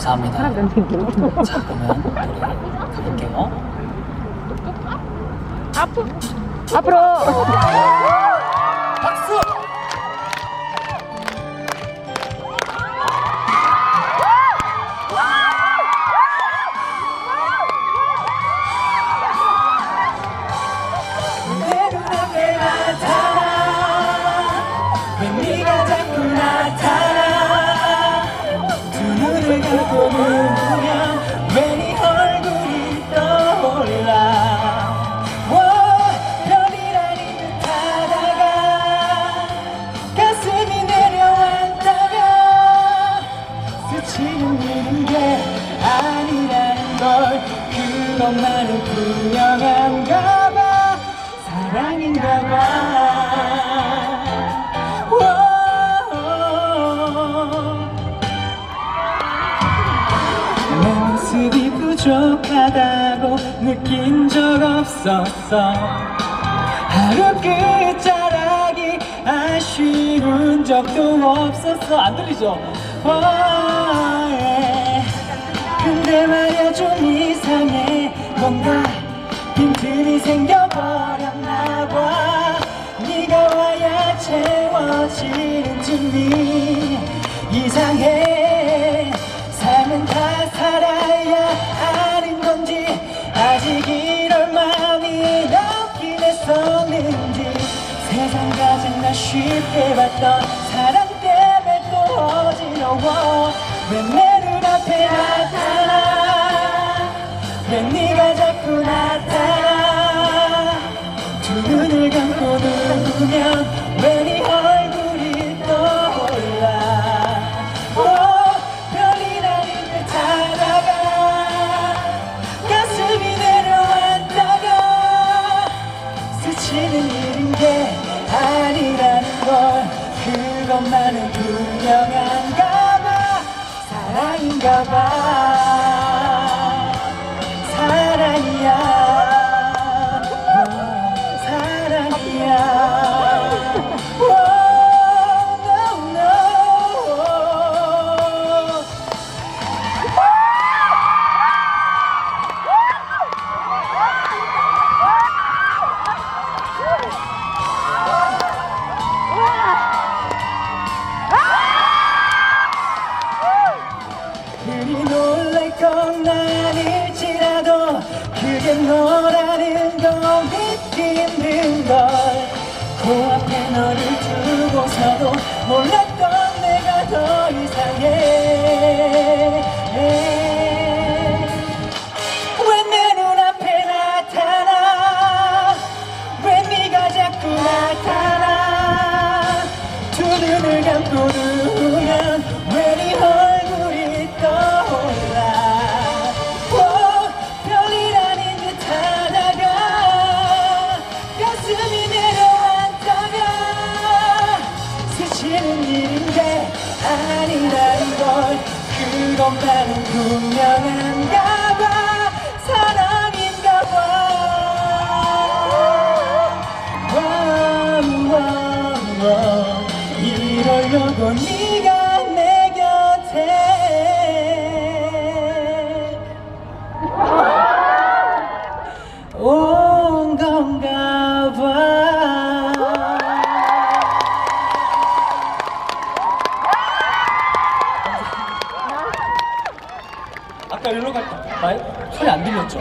감사합니다. 자, 그러면 노래 가볼게요. 앞으로. 박수! 누우면 왜네 얼굴이 떠올라 워, 별이라는 듯 하다가 가슴이 내려앉다가 스치는 일인 게 아니라는 걸 그것만은 분명한가 봐 사랑인가 봐 부족하다고 느낀 적 없었어. 하루 끝자락이 아쉬운 적도 없었어. 안 들리죠? 어, 예. 근데 말야 좀 이상해. 뭔가 빈틈이 생겨버렸나 봐. 네가 와야 채워지는 쯤이 이상해. 삶은 다 세상 가장 나 쉽게 봤던 사랑 때문에 또 어지러워 왜 내 눈앞에 나타나 왜 네가 자꾸 나타나 두 눈을 감고 누우면 왜네 그것만은 분명한가 봐. 사랑인가 봐 두고서도 몰랐던 내가 더 이상해. 왜 내 눈앞에 나타나? 왜 네가 자꾸 나타나? 두 눈을 감고 누 스치는 일인데 아니라는 걸 그것만은 분명한가 봐 사랑인가 봐 와, 와, 와. 이러려고 네가 아까 일로 갈까? 소리 안 들렸죠?